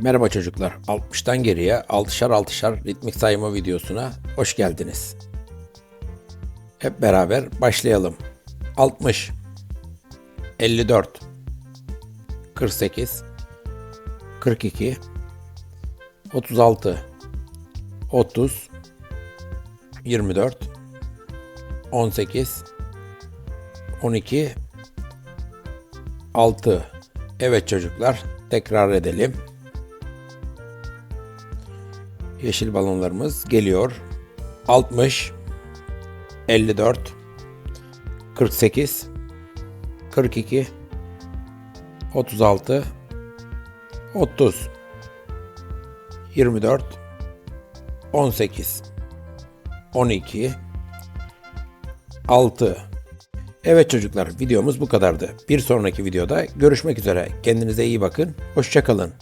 Merhaba çocuklar. 60'tan geriye 6'şar 6'şar ritmik sayma videosuna hoş geldiniz. Hep beraber başlayalım. 60 54 48 42 36 30 24 18 12 6 Evet çocuklar tekrar edelim. Yeşil balonlarımız geliyor. 60 54 48 42 36 30 24 18 12 6 Evet çocuklar videomuz bu kadardı. Bir sonraki videoda görüşmek üzere. Kendinize iyi bakın. Hoşçakalın.